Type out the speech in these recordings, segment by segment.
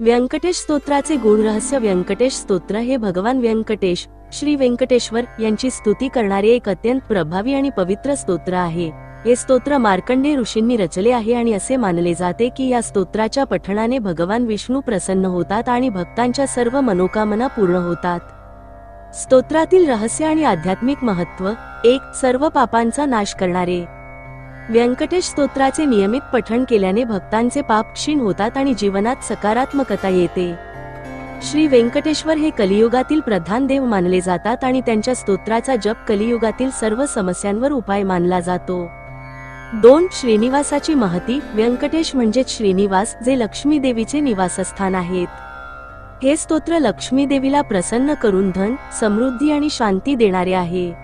व्यंकटेश स्तोत्राचे गुण रहस्य. व्यंकटेश स्तोत्र हे भगवान व्यंकटेश श्री व्यंकटेश्वर यांची स्तुती करणारे एक अत्यंत प्रभावी आणि पवित्र स्तोत्र आहे. हे स्तोत्र मार्कंडे ऋषींनी रचले आहे आणि असे मानले जाते की या स्तोत्राच्या पठणाने भगवान विष्णू प्रसन्न होतात आणि भक्तांच्या सर्व मनोकामना पूर्ण होतात. स्तोत्रातील रहस्य आणि आध्यात्मिक महत्त्व एक सर्व पापांचा नाश करणारे. व्यंकटेश स्तोत्राचे नियमित पठण केल्याने भक्तांचे पाप क्षीण होतात आणि जीवनात सकारात्मकता येते. श्री व्यंकटेश्वर हे कलियुगातील प्रधान देव मानले जातात आणि त्यांच्या स्तोत्राचा जप कलियुगातील सर्व समस्यांवर उपाय मानला जातो. दोन श्रीनिवासाची महती. व्यंकटेश म्हणजे श्रीनिवास जे लक्ष्मी देवीचे निवासस्थान आहेत. हे स्तोत्र लक्ष्मी देवीला प्रसन्न करून धन समृद्धी आणि शांती देणारे आहे.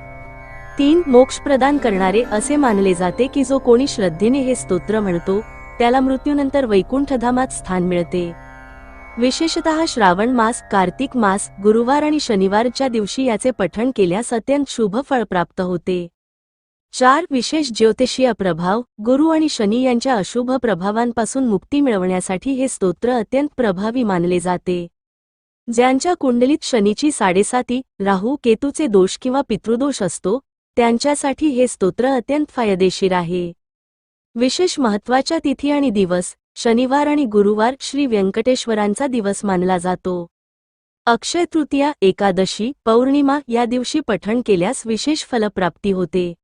तीन मोक्ष प्रदान करणारे असे मानले जाते की जो कोणी श्रद्धेने हे स्तोत्र म्हणतो त्याला मृत्यूनंतर वैकुंठधामात स्थान मिळते. विशेषतः श्रावण मास कार्तिक मास गुरुवार आणि शनिवारच्या दिवशी याचे पठण केल्यास अत्यंत शुभ फळ प्राप्त होते. चार विशेष ज्योतिषीय प्रभाव गुरु आणि शनी यांच्या अशुभ प्रभावांपासून मुक्ती मिळवण्यासाठी हे स्तोत्र अत्यंत प्रभावी मानले जाते. ज्यांच्या कुंडलीत शनीची साडेसाती राहू केतूचे दोष किंवा पितृदोष असतो त्यांच्यासाठी हे स्तोत्र अत्यंत फायदेशीर आहे. विशेष महत्त्वाच्या तिथी आणि दिवस शनिवार आणि गुरुवार श्री व्यंकटेश्वरांचा दिवस मानला जातो. अक्षय तृतीया एकादशी पौर्णिमा या दिवशी पठण केल्यास विशेष फलप्राप्ती होते.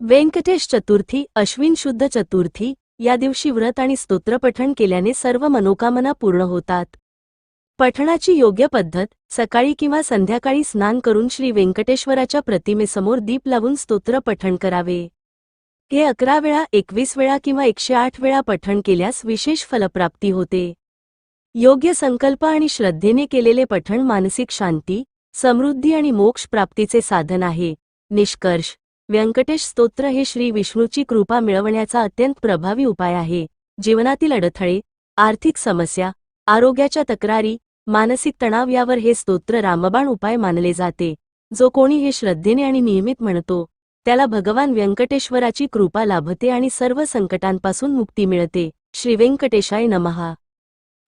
व्यंकटेश चतुर्थी अश्विन शुद्ध चतुर्थी या दिवशी व्रत आणि स्तोत्रपठण केल्याने सर्व मनोकामना पूर्ण होतात. पठणाची योग्य पद्धत सकाळी किंवा संध्याकाळी स्नान करून श्री व्यंकटेश्वराच्या प्रतिमेसमोर दीप लावून स्तोत्र पठण करावे. हे अकरा वेळा एकवीस वेळा किंवा एकशे आठ वेळा पठण केल्यास विशेष फलप्राप्ती होते. योग्य संकल्प आणि श्रद्धेने केलेले पठण मानसिक शांती समृद्धी आणि मोक्ष प्राप्तीचे साधन आहे. निष्कर्ष व्यंकटेश स्तोत्र हे श्री विष्णूची कृपा मिळवण्याचा अत्यंत प्रभावी उपाय आहे. जीवनातील अडथळे आर्थिक समस्या आरोग्याच्या तक्रारी मानसिक तणाव यावर हे स्तोत्र रामबाण उपाय मानले जाते. जो कोणी हे श्रद्धेने आणि नियमित म्हणतो त्याला भगवान व्यंकटेश्वराची कृपा लाभते आणि सर्व संकटांपासून मुक्ती मिळते. श्री व्यंकटेशाय नमहा.